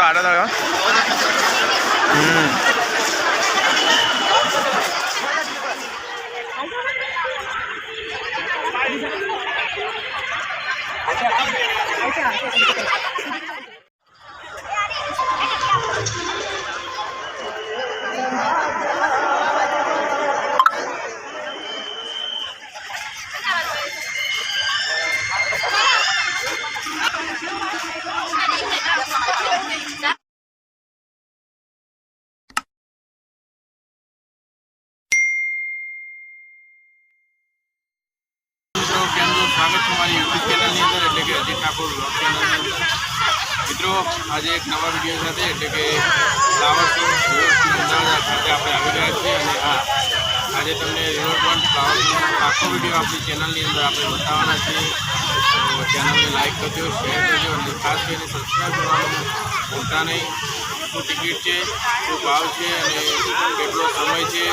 તો આપણે આવી રહ્યા છીએ અને હા આજે તમને રિવરફ્રન્ટ ફ્લાવર શોનો આખો વીડિયો આપણી ચેનલની અંદર આપણે બતાવવાના છીએ. ચેનલને લાઇક કરજો શેર કરજો અને ખાસ કરીને સબસ્ક્રાઈબ કરવાનું ભૂલતા નહીં. શું ટિકિટ છે શું ભાવ છે અને કેટલો સમય છે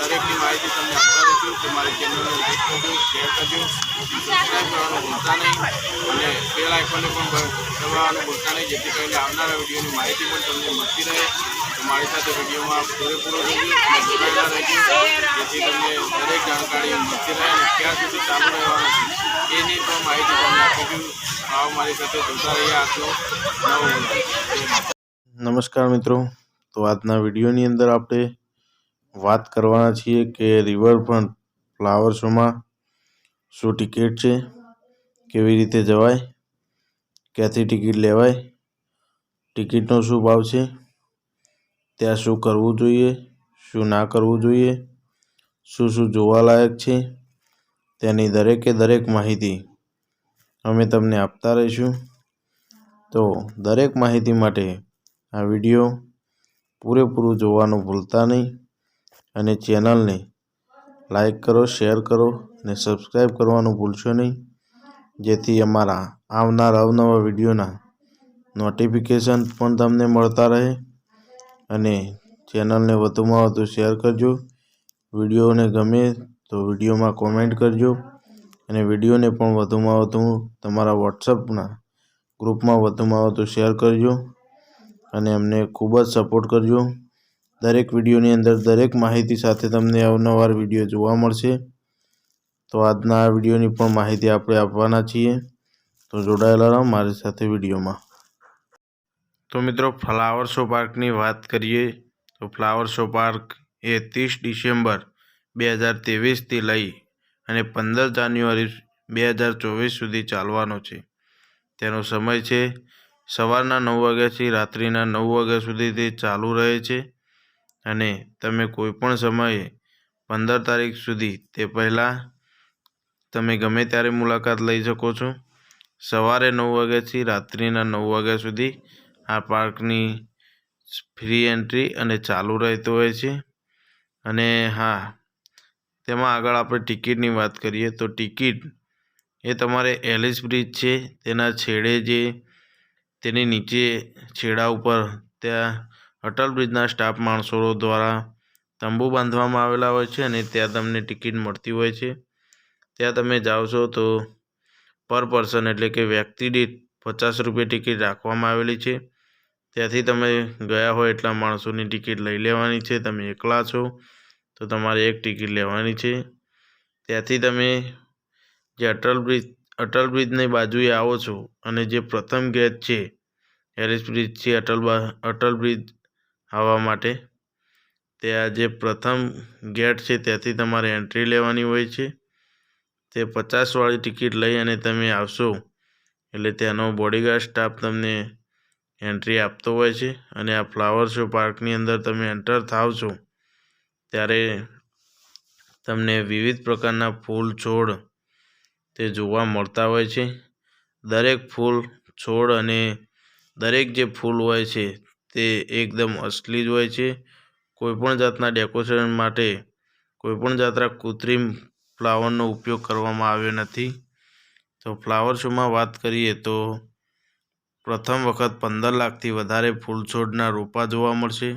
દરેકની માહિતી તમને આપતા રહીશું કે મારી ચેનલને લાઈક કરજો શેર કરજો. સબસ્ક્રાઈબ કરવાનું ભૂલતા નહીં. અને બેલ આઇકોનને પણ દબાવવાનું ભૂલતા નહીં, જેથી કરીને આવનારા વિડીયોની માહિતી પણ તમને મળતી રહે. મારી સાથે વિડીયોમાં પૂરેપૂરો જેથી તમને દરેક જાણકારી મળતી રહે અને ક્યાં સુધી ચાલુ રહેવાનું એની પણ માહિતી તમને આપીશું આવો મારી સાથે જોતા રહ્યા આટલો નમસ્કાર મિત્રો. તો આજના વિડીયોની અંદર આપણે વાત કરવાના છીએ કે રિવરફ્રન્ટ ફ્લાવર શોમાં શું ટિકિટ છે, કેવી રીતે જવાય, ક્યાંથી ટિકિટ લેવાય ટિકિટનો શું ભાવ છે, ત્યાં શું કરવું જોઈએ, શું ના કરવું જોઈએ, શું શું જોવાલાયક છે, તેની દરેકે દરેક માહિતી અમે તમને આપતા રહીશું. તો દરેક માહિતી માટે આ વીડિયો પૂરેપૂરું જોવાનું ભૂલતા નહીં. અને ચેનલને લાઈક કરો, શેર કરો અને સબસ્ક્રાઈબ કરવાનું ભૂલશો નહીં. જેથી અમારા આવનાર અવનવા વિડીયોના નોટિફિકેશન પણ તમને મળતા રહે અને ચેનલને વધુમાં વધુ શેર કરજો. વિડીયોને ગમે તો વિડીયોમાં કોમેન્ટ કરજો અને વિડીયોને પણ વધુમાં વધુ તમારા વોટ્સઅપના ગ્રુપમાં વધુમાં વધુ શેર કરજો અને અમને ખૂબ જ સપોર્ટ કરજો. દરેક વિડીયોની અંદર દરેક માહિતી સાથે તમને અવનવાર વીડિયો જોવા મળશે. તો આજના આ વિડીયોની પણ માહિતી આપણે આપવાના છીએ. તો જોડાયેલા રહો મારી સાથે વિડીયોમાં. તો મિત્રો, ફ્લાવર શો પાર્કની વાત કરીએ, તો ફ્લાવર શો પાર્ક એ ત્રીસ ડિસેમ્બર બે હજાર ત્રેવીસથી લઈ અને પંદર જાન્યુઆરી બે હજાર ચોવીસ સુધી ચાલવાનો છે. તેનો સમય છે સવારના નવ વાગ્યાથી રાત્રિના નવ વાગ્યા સુધી તે ચાલુ રહે છે. અને તમે કોઈ પણ સમયે પંદર તારીખ સુધી તે પહેલાં તમે ગમે ત્યારે મુલાકાત લઈ શકો છો. સવારે નવ વાગ્યાથી રાત્રિના નવ વાગ્યા સુધી આ પાર્કની ફ્રી એન્ટ્રી અને ચાલુ રહેતો હોય છે. અને હા, તેમાં આગળ આપણે ટિકિટની વાત કરીએ તો ટિકિટ એ તમારે એલિસ બ્રિજ છે. તેના છેડે જે તેની નીચે છેડા ઉપર ત્યાં અટલ બ્રિજના સ્ટાફ માણસો દ્વારા તંબુ બાંધવામાં આવેલા હોય છે અને ત્યાં તમને ટિકિટ મળતી હોય છે. ત્યાં તમે જાઓ છો તો પર પર્સન એટલે કે વ્યક્તિ દીઠ પચાસ રૂપિયા ટિકિટ રાખવામાં આવેલી છે. ત્યાંથી તમે ગયા હોય એટલા માણસોની ટિકિટ લઈ લેવાની છે. તમે એકલા છો તો તમારે એક ટિકિટ લેવાની છે. ત્યાંથી તમે જે અટલ બ્રિજ, અટલ બ્રિજની બાજુએ આવો છો અને જે પ્રથમ ગેટ છે હેરિસ બ્રિજ છે, અટલ અટલ બ્રિજ આવવા માટે. ત્યાં જે પ્રથમ ગેટ છે, ત્યાંથી તમારે એન્ટ્રી લેવાની હોય છે. તે પચાસવાળી ટિકિટ લઈ અને તમે આવશો. એટલે ત્યાંનો બોડીગાર્ડ સ્ટાફ તમને એન્ટ્રી આપતો હોય છે અને આ ફ્લાવર શો પાર્કની અંદર તમે એન્ટર થાવ છો, ત્યારે તમને વિવિધ પ્રકારના ફૂલ છોડ તે જોવા મળતા હોય છે. દરેક ફૂલ છોડ અને દરેક જે ફૂલ હોય છે તે એકદમ અસલી જ હોય છે. કોઈપણ જાતના ડેકોરેશન માટે કોઈપણ જાતના કૃત્રિમ ફ્લાવરનો ઉપયોગ કરવામાં આવ્યો નથી. તો ફ્લાવર શોમાં વાત કરીએ તો પ્રથમ વખત પંદર લાખથી વધારે ફૂલ છોડના રોપા જોવા મળશે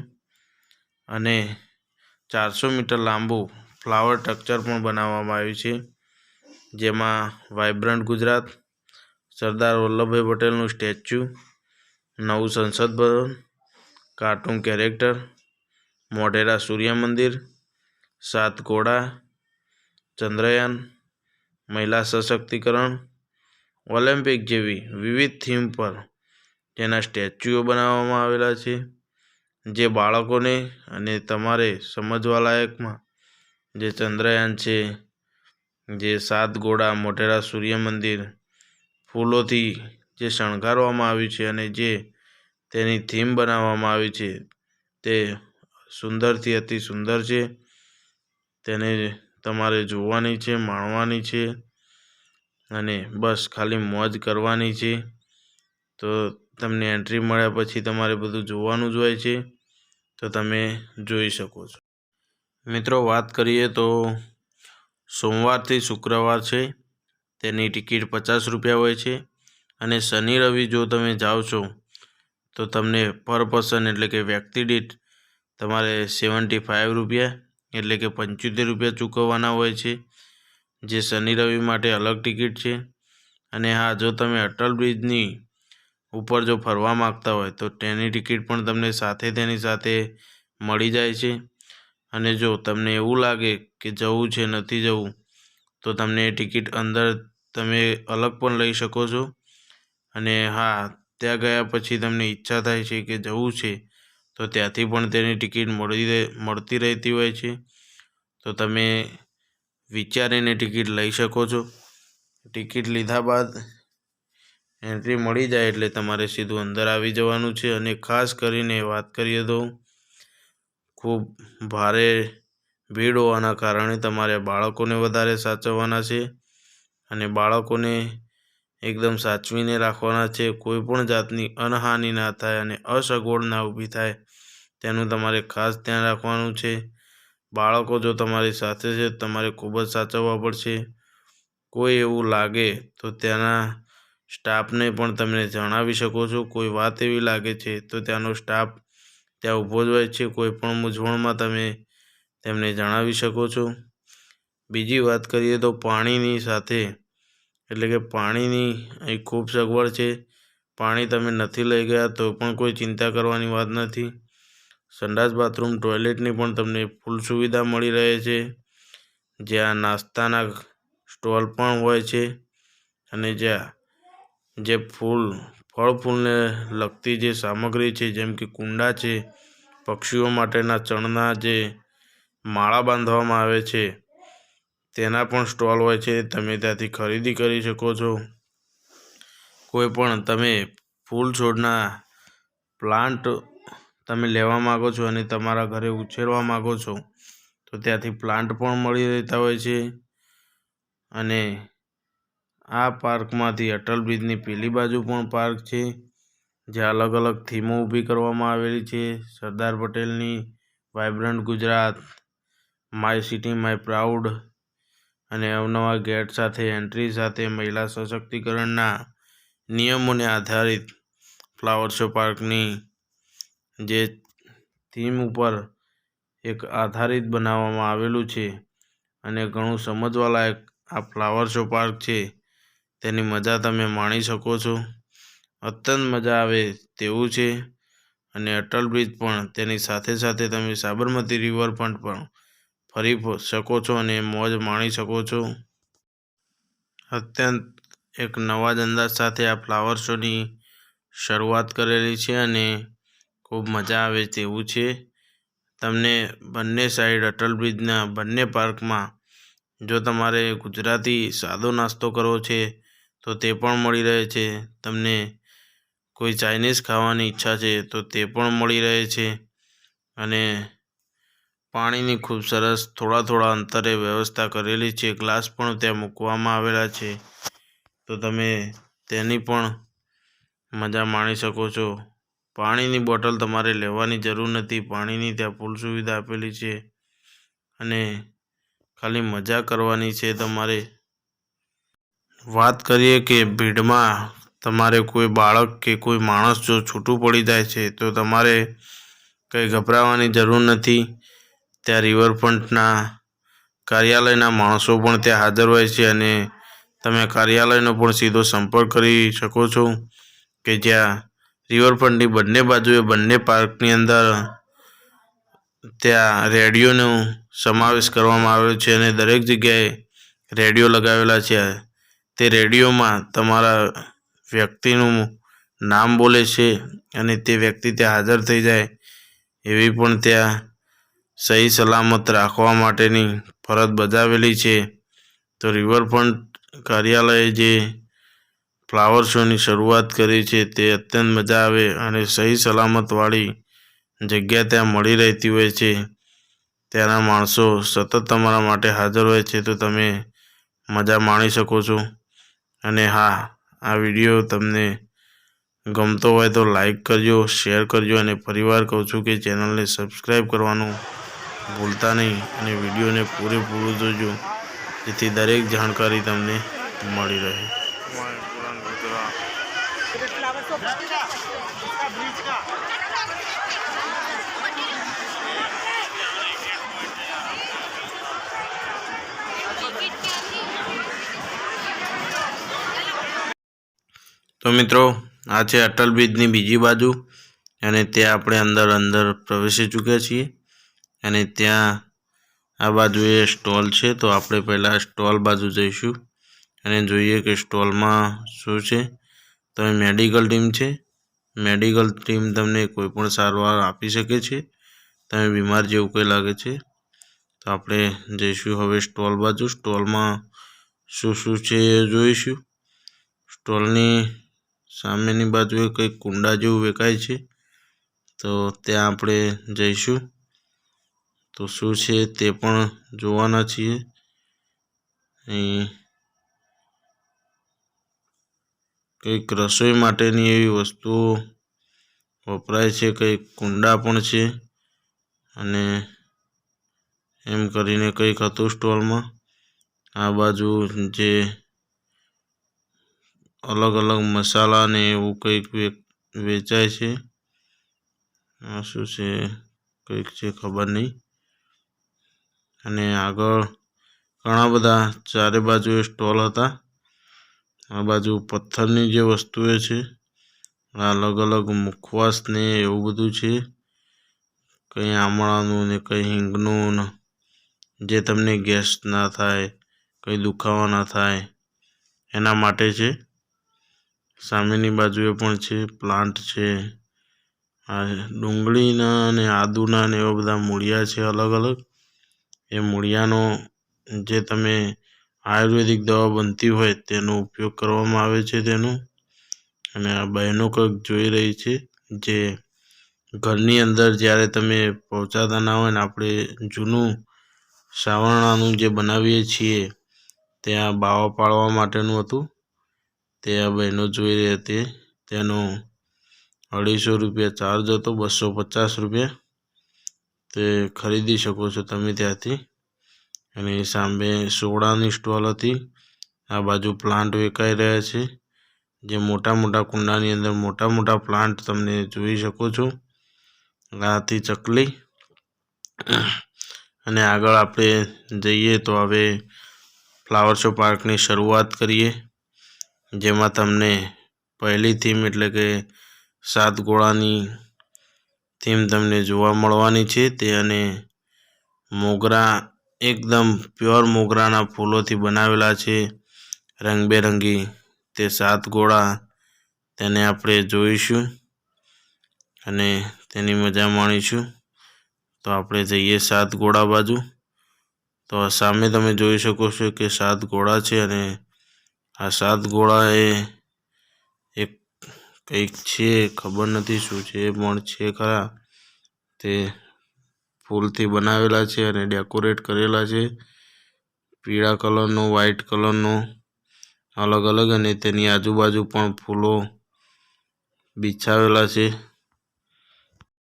અને ચારસો મીટર લાંબુ ફ્લાવર સ્ટ્રક્ચર પણ બનાવવામાં આવ્યું છે. જેમાં વાઇબ્રન્ટ ગુજરાત, સરદાર વલ્લભભાઈ પટેલનું સ્ટેચ્યુ, નવું સંસદ ભવન કાર્ટૂન કેરેક્ટર, મોઢેરા સૂર્ય મંદિર સાત ઘોડા ચંદ્રયાન, મહિલા સશક્તિકરણ, ઓલિમ્પિક જેવી વિવિધ થીમ પર તેના સ્ટેચ્યુઓ બનાવવામાં આવેલા છે, જે બાળકોને અને તમારે સમજવા લાયકમાં. જે ચંદ્રયાન છે, જે સાત ઘોડા મોઢેરા સૂર્ય મંદિર ફૂલોથી જે શણગારવામાં આવ્યું છે અને જે તેની થીમ બનાવવામાં આવી છે. તે સુંદરથી અતિ સુંદર છે. તેને તમારે જોવાની છે, માણવાની છે અને બસ ખાલી મોજ કરવાની છે. તો તમને એન્ટ્રી મળ્યા પછી તમારે બધું જોવાનું જ હોય છે. તો તમે જોઈ શકો છો. મિત્રો, વાત કરીએ તો સોમવારથી શુક્રવાર છે. તેની ટિકિટ પચાસ રૂપિયા હોય છે. અને શનિ રવિ જો તમે જાઓ છો તો તમને પર પર્સન એટલે કે વ્યક્તિ દીઠ તમારે સેવન્ટી ફાઇવ રૂપિયા એટલે કે પંચોતેર રૂપિયા ચૂકવવાના હોય છે, જે શનિ રવિ માટે અલગ ટિકિટ છે. અને હા, જો તમે અટલ બ્રિજની ઉપર જો ફરવા માગતા હોય, તો તેની ટિકિટ પણ તમને સાથે તેની સાથે મળી જાય છે. અને જો તમને એવું લાગે કે જવું છે, નથી જવું, તો તમને ટિકિટ અંદર તમે અલગ પણ લઈ શકો છો. અને હા ત્યાં ગયા પછી તમને ઈચ્છા થાય છે કે જવું છે, તો ત્યાંથી પણ તેની ટિકિટ મળી મળતી રહેતી હોય છે. તો તમે વિચારીને ટિકિટ લઈ શકો છો. ટિકિટ લીધા બાદ એન્ટ્રી મળી જાય એટલે તમારે સીધું અંદર આવી જવાનું છે અને ખાસ કરીને વાત કરીએ તો ખૂબ ભારે ભીડ હોવાના કારણે તમારે બાળકોને વધારે સાચવવાના છે અને બાળકોને એકદમ સાચવીને રાખવાના છે. કોઈપણ જાતની અનહાનિ ના થાય અને અસગવડ ના ઊભી થાય, તેનું તમારે ખાસ ધ્યાન રાખવાનું છે. બાળકો જો તમારી સાથે છે, તમારે ખૂબ જ સાચવવા પડશે. કોઈ એવું લાગે તો ત્યાંના સ્ટાફને પણ તમે જણાવી શકો છો. કોઈ વાત એવી લાગે છે તો ત્યાંનો સ્ટાફ ત્યાં ઊભો જ હોય છે. કોઈ પણ મૂંઝવણમાં તમે તેમને જણાવી શકો છો. બીજી વાત કરીએ તો પાણીની સાથે એટલે કે પાણીની અહીં ખૂબ સગવડ છે. પાણી તમે નથી લઈ ગયા તો પણ કોઈ ચિંતા કરવાની વાત નથી. સંડાસ બાથરૂમ, ટોયલેટની પણ તમને ફૂલ સુવિધા મળી રહે છે. જ્યાં નાસ્તાના સ્ટોલ પણ હોય છે અને જ્યાં જે ફૂલ, ફળ ફૂલને લગતી જે સામગ્રી છે, જેમ કે કુંડા છે, પક્ષીઓ માટેના ચણના જે માળા બાંધવામાં આવે છે તેના પણ સ્ટોલ હોય છે, તમે ત્યાંથી ખરીદી કરી શકો છો. કોઈ પણ તમે ફૂલ છોડના પ્લાન્ટ તમે લેવા માગો છો અને તમારા ઘરે ઉછેરવા માગો છો, તો ત્યાંથી પ્લાન્ટ પણ મળી રહેતા હોય છે. અને આ પાર્કમાંથી અટલ બ્રિજની પેલી બાજુ પણ પાર્ક છે, જ્યાં અલગ અલગ થીમો ઊભી કરવામાં આવેલી છે. સરદાર પટેલની vibrant Gujarat, my city, my proud અને અવનવા ગેટ સાથે એન્ટ્રી સાથે મહિલા સશક્તિકરણના નિયમોને આધારિત ફ્લાવર શો પાર્કની જે થીમ ઉપર એક આધારિત બનાવવામાં આવેલું છે અને ઘણું સમજવાલાયક આ ફ્લાવર શો પાર્ક છે. તેની મજા તમે માણી શકો છો. અત્યંત મજા આવે તેવું છે અને અટલ બ્રિજ પણ તેની સાથે સાથે તમે સાબરમતી રિવરફ્રન્ટ પણ ફરી શકો છો અને મોજ માણી શકો છો. અત્યંત એક નવા જ અંદાજ સાથે આ ફ્લાવર શોની શરૂઆત કરેલી છે અને ખૂબ મજા આવે તેવું છે. તમને બંને સાઈડ અટલ બ્રિજના બંને પાર્કમાં જો તમારે ગુજરાતી સાદો નાસ્તો કરવો છે, તો તે પણ મળી રહે છે. તમને કોઈ ચાઇનીઝ ખાવાની ઈચ્છા છે, તો તે પણ મળી રહે છે. અને પાણીની ખૂબ સરસ થોડા થોડા અંતરે વ્યવસ્થા કરેલી છે. ગ્લાસ પણ ત્યાં મૂકવામાં આવેલા છે. તો તમે તેની પણ મજા માણી શકો છો. પાણીની બોટલ તમારે લેવાની જરૂર નથી. પાણીની ત્યાં ફૂલ સુવિધા આપેલી છે અને ખાલી મજા કરવાની છે તમારે. વાત કરીએ કે ભીડમાં તમારે કોઈ બાળક કે કોઈ માણસ જો છૂટું પડી જાય છે તો તમારે કંઈ ગભરાવાની જરૂર નથી. ત્યાં રિવરફ્રન્ટના કાર્યાલયના માણસો પણ ત્યાં હાજર હોય છે અને તમે કાર્યાલયનો પણ સીધો સંપર્ક કરી શકો છો કે જ્યાં રિવરફ્રન્ટની બંને બાજુએ બંને પાર્કની અંદર ત્યાં રેડિયોનો સમાવેશ કરવામાં આવ્યો છે અને દરેક જગ્યાએ રેડિયો લગાવેલા છે. તે રેડિયોમાં તમારા વ્યક્તિનું નામ બોલે છે અને તે વ્યક્તિ ત્યાં હાજર થઈ જાય એવી પણ ત્યાં સહી સલામત રાખવા માટેની ફરજ બજાવેલી છે. તો રિવરફ્રન્ટ કાર્યાલયે જે ફ્લાવર શોની શરૂઆત કરી છે તે અત્યંત મજા આવે અને સહી સલામતવાળી જગ્યા ત્યાં મળી રહેતી હોય છે. ત્યાંના માણસો સતત તમારા માટે હાજર હોય છે તો તમે મજા માણી શકો છો. અને હા, આ વીડિયો તમને ગમતો હોય તો લાઈક કરજો, શેર કરજો અને પરિવાર કહું છું કે ચેનલને સબસ્ક્રાઈબ કરવાનું ભૂલતા નહીં અને વિડીયોને પૂરેપૂરું જોજો, જેથી દરેક જાણકારી તમને મળી રહે. તો મિત્રો, આ છે અટલ બ્રિજની બીજી બાજુ, અને તે આપણે અંદર અંદર પ્રવેશી ચૂક્યા છીએ. અને ત્યાં આ બાજુએ સ્ટોલ છે, તો આપણે પહેલાં સ્ટોલ બાજુ જઈશું અને જોઈએ કે સ્ટોલમાં શું છે. તો મેડિકલ ટીમ છે. મેડિકલ ટીમ તમને કોઈ પણ સારવાર આપી શકે છે. તમે બીમાર જેવું કંઈ લાગે છે. તો આપણે જઈશું હવે સ્ટોલ બાજુ. સ્ટોલમાં શું શું છે એ જોઈશું. સ્ટોલની સામેની બાજુએ કંઈક કુંડા જેવું વેકાય છે. તો ત્યાં આપણે જઈશું. તો શું છે તે પણ જોવાના છીએ. કંઈક રસોઈ માટેની એવી વસ્તુઓ વપરાય છે, કંઈક કુંડા પણ છે અને એમ કરીને કંઈક હતું સ્ટોલમાં. આ બાજુ જે અલગ અલગ મસાલા ને એવું કંઈક વેચાય છે. આ શું છે, કંઈક છે ખબર નહીં. અને આગળ ઘણા બધા ચારે બાજુએ સ્ટોલ હતા. આ બાજુ પથ્થરની જે વસ્તુઓ છે અલગ અલગ મુખવાસ ને એવું બધું છે. કંઈ આમળાનું ને કંઈ હિંગનું જે તમને ગેસ ના થાય, કંઈ દુખાવા ના થાય, એના માટે છે. સામેની બાજુએ પણ છે, પ્લાન્ટ છે. આ ડુંગળીના અને આદુના ને એવા બધા મૂળિયા છે અલગ અલગ. એ મૂળિયાનો જે તમે આયુર્વેદિક દવા બનતી હોય તેનો ઉપયોગ કરવામાં આવે છે તેનું. અને આ બહેનો કંઈક જોઈ રહી છે જે ઘરની અંદર જ્યારે તમે પહોંચાતા ના હોય ને આપણે જૂનું સાવરણાનું જે બનાવીએ છીએ ત્યાં બાવા પાડવા માટેનું હતું. તે આ બહેનો જોઈ રહી હતી. તેનો અઢીસો રૂપિયા ચાર્જ હતો બસો પચાસ રૂપિયા. તે ખરીદી શકો છો તમે ત્યાંથી. અને સામે સોડાની સ્ટોલ હતી. આ બાજુ પ્લાન્ટ વેચાઈ રહ્યા છે. જે મોટા મોટા કુંડાની અંદર મોટા મોટા પ્લાન્ટ તમને જોઈ શકો છો. હતી ચકલી. અને આગળ આપણે જઈએ તો હવે ફ્લાવર શો પાર્કની શરૂઆત કરીએ. જેમાં તમને પહેલી થીમ એટલે કે સાત ગોળાની થીમ તમને જોવા મળવાની છે તે અને મોગરા, એકદમ પ્યોર મોગરાના ફૂલોથી બનાવેલા છે, રંગબેરંગી. તે સાત ગોળા તેને આપણે જોઈશું અને તેની મજા માણીશું. તો આપણે જઈએ સાત ગોળા બાજુ. તો સામે તમે જોઈ શકો છો કે સાત ગોળા છે અને આ સાત ગોળા એ કંઈક છે, ખબર નથી શું છે પણ છે ખરા. તે ફૂલથી બનાવેલા છે અને ડેકોરેટ કરેલા છે. પીળા કલરનો, વ્હાઈટ કલરનો, અલગ અલગ અને તેની આજુબાજુ પણ ફૂલો બિછાવેલા છે.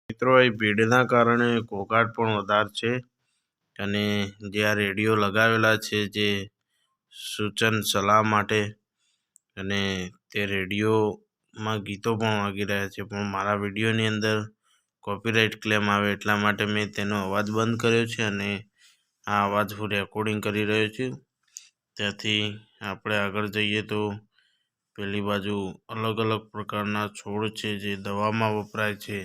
મિત્રો, એ ભીડના કારણે ઘોઘાટ પણ વધારે છે અને જે આ રેડિયો લગાવેલા છે જે સૂચન સલાહ માટે અને તે રેડિયોમાં ગીતો પણ વાગી રહ્યા છે, પણ મારા વિડીયોની અંદર કોપીરાઇટ ક્લેમ આવે એટલા માટે મેં તેનો અવાજ બંધ કર્યો છે અને આ અવાજ હું રેકોર્ડિંગ કરી રહ્યો છું. ત્યાંથી આપણે આગળ જઈએ તો પેલી બાજુ અલગ અલગ પ્રકારના છોડ છે જે દવામાં વપરાય છે.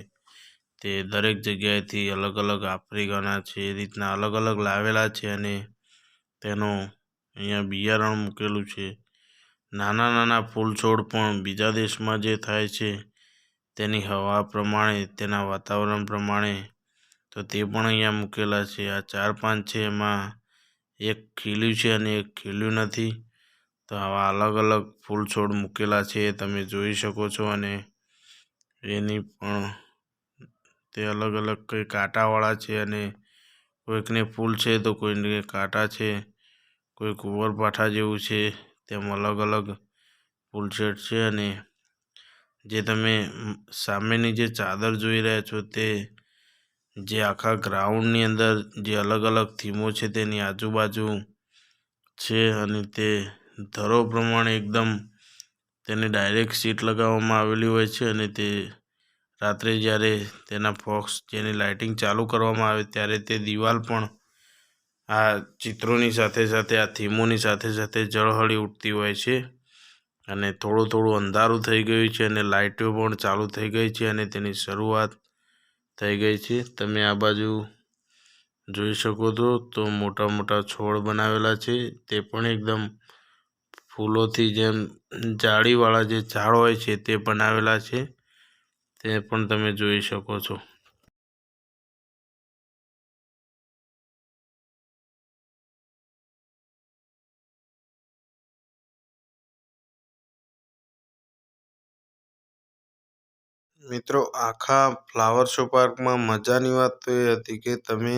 તે દરેક જગ્યાએથી અલગ અલગ આફ્રિકાના છે, એ રીતના અલગ અલગ લાવેલા છે અને તેનો અહીંયા બિયારણ મૂકેલું છે. નાના નાના ફૂલ છોડ પણ બીજા દેશમાં જે થાય છે, તેની હવા પ્રમાણે, તેના વાતાવરણ પ્રમાણે, તો તે પણ અહીંયા મૂકેલા છે. આ ચાર પાંચ છે, એમાં એક ખીલ્યું છે અને એક ખીલ્યું નથી. તો આવા અલગ અલગ ફૂલ છોડ મૂકેલા છે, તમે જોઈ શકો છો અને એની પણ તે અલગ અલગ કંઈ કાંટાવાળા છે અને કોઈકને ફૂલ છે તો કોઈને કાંટા છે, કોઈ કુંવરપાઠા જેવું છે. તેમ અલગ અલગ ફૂલછેડ છે અને જે તમે સામેની જે ચાદર જોઈ રહ્યા છો તે જે આખા ગ્રાઉન્ડની અંદર જે અલગ અલગ થીમો છે તેની આજુબાજુ છે અને તે ધરો પ્રમાણે એકદમ તેને ડાયરેક્ટ સીટ લગાવવામાં આવેલી હોય છે અને તે રાત્રે જ્યારે તેના ફોક્સ જેની લાઇટિંગ ચાલુ કરવામાં આવે ત્યારે તે દિવાલ પણ આ ચિત્રોની સાથે સાથે, આ થીમોની સાથે સાથે ઝળહળી ઉઠતી હોય છે અને થોડું થોડું અંધારું થઈ ગયું છે અને લાઇટો પણ ચાલુ થઈ ગઈ છે અને તેની શરૂઆત થઈ ગઈ છે. તમે આ બાજુ જોઈ શકો છો તો મોટા મોટા છોડ બનાવેલા છે. તે પણ એકદમ ફૂલોથી જેમ જાળીવાળા જે ઝાડ હોય છે તે બનાવેલા છે. તે પણ તમે જોઈ શકો છો. મિત્રો, આખા ફ્લાવર શો પાર્કમાં મજાની વાત તો એ હતી કે તમે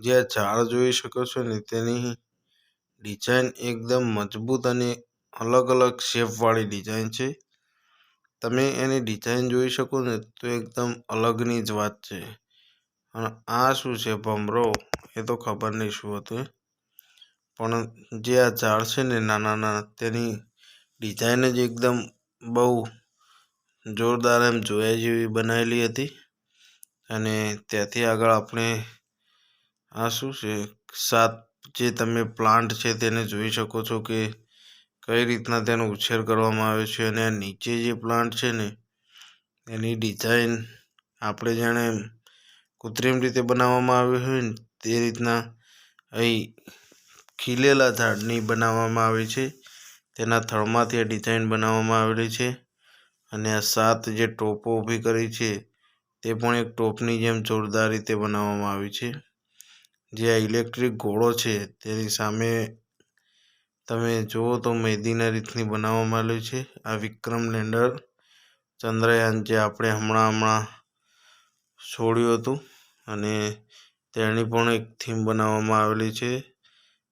જે આ ઝાડ જોઈ શકો છો ને, તેની ડિઝાઇન એકદમ મજબૂત અને અલગ અલગ શેપવાળી ડિઝાઇન છે. તમે એની ડિઝાઇન જોઈ શકો ને, તો એકદમ અલગની જ વાત છે. અને આ શું છે ભમરો? એ તો ખબર નહીં શું હતું પણ જે આ ઝાડ છે ને નાના નાના તેની ડિઝાઇન જ એકદમ બહુ જોરદાર એમ જોયા જેવી બનાવેલી હતી. અને ત્યાંથી આગળ આપણે આ શું છે, સાત જે તમે પ્લાન્ટ છે તેને જોઈ શકો છો કે કઈ રીતના તેનો ઉછેર કરવામાં આવ્યો છે અને આ નીચે જે પ્લાન્ટ છે ને, એની ડિઝાઇન આપણે જાણે કૃત્રિમ રીતે બનાવવામાં આવી હોય ને, તે રીતના અહીં ખીલેલા ઝાડની બનાવવામાં આવી છે. તેના થળમાંથી આ ડિઝાઇન બનાવવામાં આવેલી છે. અને આ સાત જે ટોપો ઊભી કરી છે, તે પણ એક ટોપની જેમ જોરદાર રીતે બનાવવામાં આવી છે. જે આ ઇલેક્ટ્રિક ઘોડો છે, તેની સામે તમે જુઓ તો મેદીના રીતની બનાવવામાં આવેલી છે. આ વિક્રમ લેન્ડર ચંદ્રયાન જે આપણે હમણાં હમણાં છોડ્યું હતું અને તેની પણ એક થીમ બનાવવામાં આવેલી છે.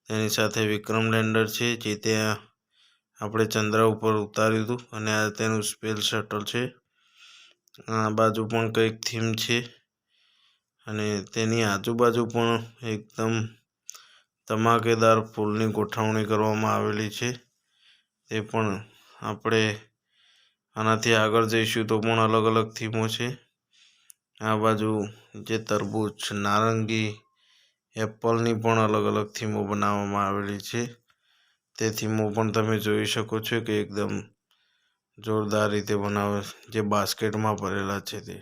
તેની સાથે વિક્રમ લેન્ડર છે, જે ત્યાં આપણે ચંદ્ર ઉપર ઉતાર્યું હતું અને આ તેનું સ્પેલ શટલ છે. આ બાજુ પણ કંઈક થીમ છે અને તેની આજુબાજુ પણ એકદમ ધમાકેદાર ફૂલની ગોઠવણી કરવામાં આવેલી છે. તે પણ આપણે આનાથી આગળ જઈશું તો પણ અલગ અલગ થીમો છે. આ બાજુ જે તરબૂચ, નારંગી એપલની પણ અલગ અલગ થીમો બનાવવામાં આવેલી છે. તે હું પણ તમે જોઈ શકો છો કે એકદમ જોરદાર રીતે બનાવે જે બાસ્કેટમાં ભરેલા છે તે.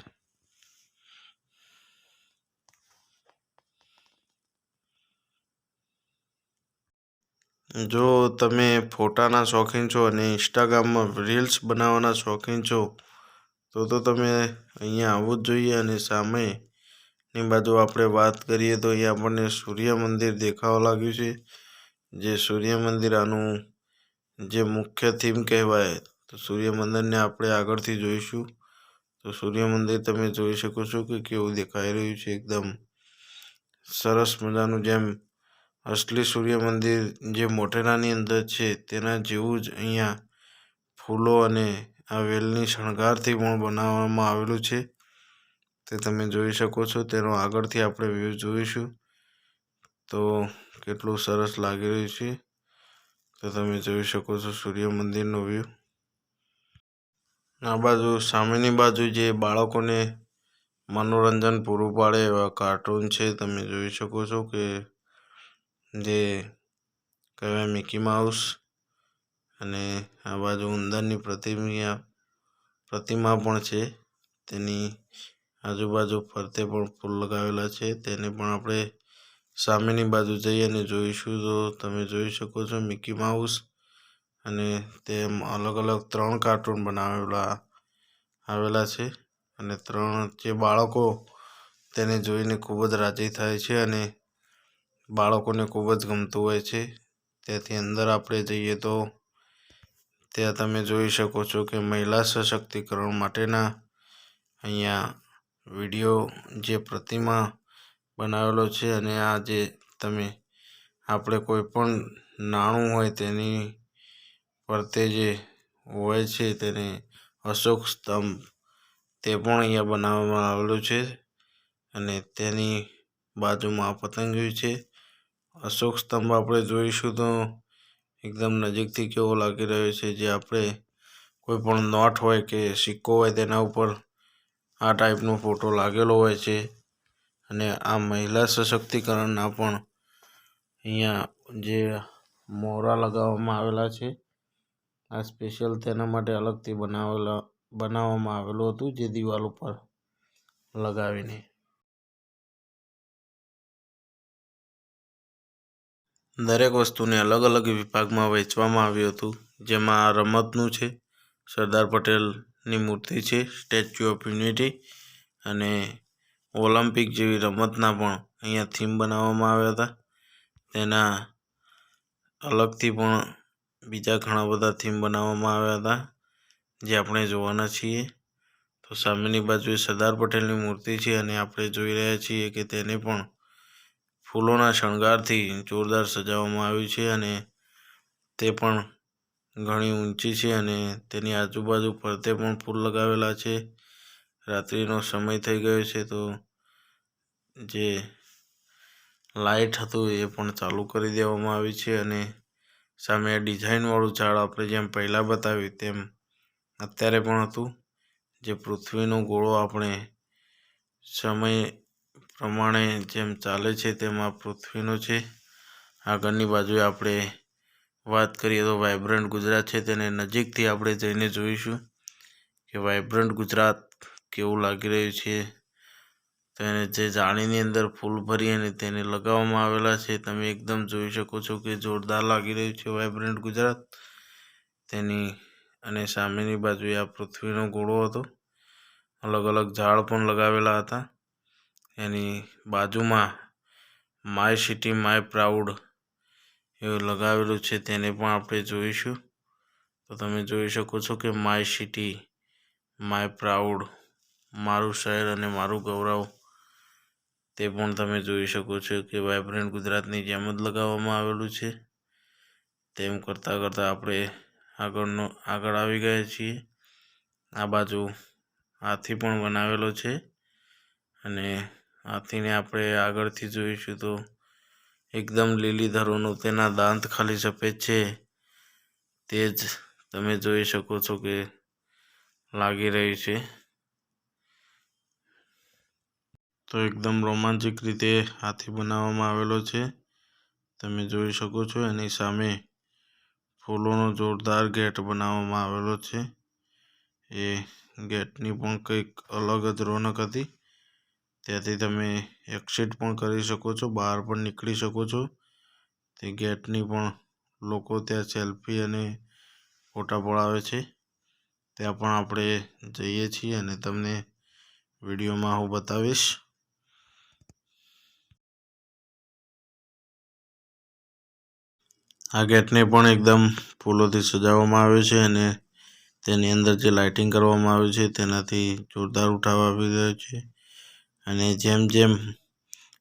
જો તમે ફોટાના શોખીન છો અને ઇન્સ્ટાગ્રામમાં રીલ્સ બનાવવાના શોખીન છો, તો તો તમે અહીંયા આવવું જ જોઈએ અને સામેની બાજુ આપણે વાત કરીએ તો અહીંયા આપણને સૂર્ય મંદિર દેખાવા લાગ્યું છે. જે સૂર્ય મંદિર આનું જે મુખ્ય થીમ કહેવાય, તો સૂર્ય મંદિરને આપણે આગળથી જોઈશું. તો સૂર્ય મંદિર તમે જોઈ શકો છો કે કેવું દેખાઈ રહ્યું છે, એકદમ સરસ મજાનું જેમ અસલી સૂર્ય મંદિર જે મોટેરાની અંદર છે, તેના જેવું જ અહીંયા ફૂલો અને આ વેલની શણગારથી પણ બનાવવામાં આવેલું છે. તે તમે જોઈ શકો છો, તેનો આગળથી આપણે વ્યૂ જોઈશું. તો કેટલું સરસ લાગી રહ્યું છે. તો તમે જોઈ શકો છો સૂર્ય મંદિરનો વ્યૂ આ બાજુ, સામેની બાજુ જે બાળકોને મનોરંજન પૂરું પાડે એવા કાર્ટૂન છે, તમે જોઈ શકો છો કે જે કહેવાય મિકી માઉસ અને આ બાજુ ઉંદરની પ્રતિમા પ્રતિમા પણ છે. તેની આજુબાજુ ફરતે પણ ફૂલ લગાવેલા છે. તેને પણ આપણે સામેની બાજુ જઈ અને જોઈશું. તો તમે જોઈ શકો છો મિકી માઉસ અને તેમ અલગ અલગ ત્રણ કાર્ટૂન બનાવેલા, આવેલા છે. અને ત્રણ જે બાળકો તેને જોઈને ખૂબ જ રાજી થાય છે અને બાળકોને ખૂબ જ ગમતું હોય છે. ત્યાંથી અંદર આપણે જઈએ તો ત્યાં તમે જોઈ શકો છો કે મહિલા સશક્તિકરણ માટેના અહીંયા વીડિયો જે પ્રતિમા બનાવેલો છે અને આ જે તમે, આપણે કોઈ પણ નાણું હોય તેની ફરતે જે હોય છે તેને અશોક સ્તંભ, તે પણ અહીંયા બનાવવામાં આવેલું છે અને તેની બાજુમાં પતંગિયું છે. અશોક સ્તંભ આપણે જોઈશું તો એકદમ નજીકથી કેવો લાગી રહ્યો છે જે આપણે કોઈ પણ નોટ હોય કે સિક્કો હોય તેના ઉપર આ ટાઈપનો ફોટો લાગેલો હોય છે. અને આ મહિલા સશક્તિકરણના પણ અહીંયા જે મોરા લગાવવામાં આવેલા છે, આ સ્પેશિયલ તેના માટે અલગથી બનાવેલા, બનાવવામાં આવેલું હતું જે દિવાલ ઉપર લગાવીને. દરેક વસ્તુને અલગ અલગ વિભાગમાં વહેંચવામાં આવ્યું હતું, જેમાં રમતનું છે, સરદાર પટેલની મૂર્તિ છે, સ્ટેચ્યુ ઓફ યુનિટી અને ઓલિમ્પિક જેવી રમતના પણ અહીંયા થીમ બનાવવામાં આવ્યા હતા. તેના અલગથી પણ બીજા ઘણા બધા થીમ બનાવવામાં આવ્યા હતા, જે આપણે જોવાના છીએ. તો સામેની બાજુએ સરદાર પટેલની મૂર્તિ છે અને આપણે જોઈ રહ્યા છીએ કે તેને પણ ફૂલોના શણગારથી જોરદાર સજાવવામાં આવ્યું છે અને તે પણ ઘણી ઊંચી છે અને તેની આજુબાજુ ફરતે પણ ફૂલ લગાવેલા છે. રાત્રિનો સમય થઈ ગયો છે તો જે લાઇટ હતું એ પણ ચાલુ કરી દેવામાં આવી છે અને સામે ડિઝાઇનવાળું ઝાડ આપણે જેમ પહેલાં બતાવ્યું તેમ અત્યારે પણ હતું. જે પૃથ્વીનો ગોળો આપણે સમય પ્રમાણે જેમ ચાલે છે તેમાં પૃથ્વીનો છે. આગળની બાજુએ આપણે વાત કરીએ તો વાઇબ્રન્ટ ગુજરાત છે તેને નજીકથી આપણે જઈને જોઈશું કે વાઇબ્રન્ટ ગુજરાત કેવું લાગી રહ્યું છે તેને જે જાળીની અંદર ફૂલ ભરી અને તેને લગાવવામાં આવેલા છે, તમે એકદમ જોઈ શકો છો કે જોરદાર લાગી રહ્યું છે વાઇબ્રન્ટ ગુજરાત. તેની અને સામેની બાજુએ આ પૃથ્વીનો ગોળો હતો. અલગ અલગ ઝાડ પણ લગાવેલા હતા. એની બાજુમાં માય સિટી, માય પ્રાઉડ એવું લગાવેલું છે, તેને પણ આપણે જોઈશું. તો તમે જોઈ શકો છો કે માય સિટી, માય પ્રાઉડ, મારું શહેર અને મારું ગૌરવ તે પણ તમે જોઈ શકો છો કે વાઇબ્રન્ટ ગુજરાતની જેમ જ લગાવવામાં આવેલું છે. તેમ કરતાં કરતાં આપણે આગળનો, આગળ આવી ગયા છીએ. આ બાજુ હાથી પણ બનાવેલો છે અને હાથીને આપણે આગળથી જોઈશું તો એકદમ લીલી ધરોનું તેના દાંત ખાલી સફેદ છે. તે જ તમે જોઈ શકો છો કે લાગી રહ્યું છે. તો એકદમ રોમાંચિક રીતે હાથી બનાવવામાં આવેલો છે. તમે જોઈ શકો છો, એની સામે ફૂલોનો જોરદાર ગેટ બનાવવામાં આવેલો છે. એ ગેટની પણ કંઈક અલગ જ રોનક હતી. ત્યાંથી તમે એક્સિટ પણ કરી શકો છો, બહાર પણ નીકળી શકો છો. તે ગેટની પણ લોકો ત્યાં સેલ્ફી અને ફોટા પડાવે છે. ત્યાં પણ આપણે જઈએ છીએ અને તમને વિડીયોમાં હું બતાવીશ. આ ગેટને પણ એકદમ ફૂલોથી સજાવવામાં આવ્યો છે અને તેની અંદર જે લાઇટિંગ કરવામાં આવ્યું છે તેનાથી જોરદાર ઉઠાવ આવી રહ્યો છે. અને જેમ જેમ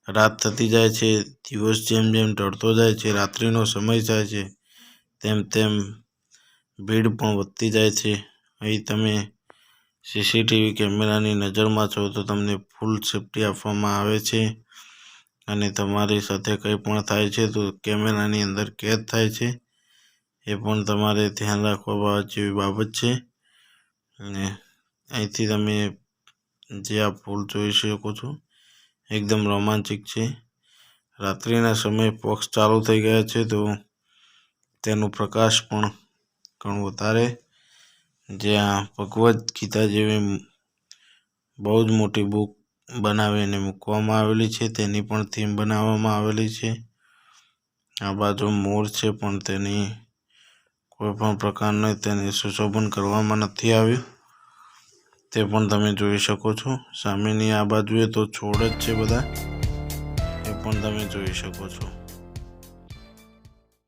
રાત થતી જાય છે, દિવસ જેમ જેમ ઢળતો જાય છે, રાત્રિનો સમય જાય છે, તેમ તેમ ભીડ પણ વધતી જાય છે. અહીં તમે સીસીટીવી કેમેરાની નજરમાં છો તો તમને ફૂલ સેફટી આપવામાં આવે છે. અને તમારી સાથે કંઈ પણ થાય છે તો કેમેરાની અંદર કેદ થાય છે, એ પણ તમારે ધ્યાન રાખવા જેવી બાબત છે. અને અહીંથી તમે જે આ ફૂલ જોઈ શકો છો, એકદમ રોમાંચિક છે. રાત્રિના સમયે પક્ષ ચાલુ થઈ ગયા છે તો તેનો પ્રકાશ પણ ઘણું વધારે. જ્યાં ભગવદ્ ગીતા જેવી બહુ જ મોટી બુક બનાવીને મૂકવામાં આવેલી છે. તેની પણ થીમ બનાવવામાં આવેલી છે. આ બાજુ મોર છે, પણ તેની કોઈ પણ પ્રકારનું તેને સુશોભન કરવામાં નથી આવ્યું. તે પણ તમે જોઈ શકો છો. સામેની આ બાજુએ તો છોડ જ છે બધા. એ પણ તમે જોઈ શકો છો.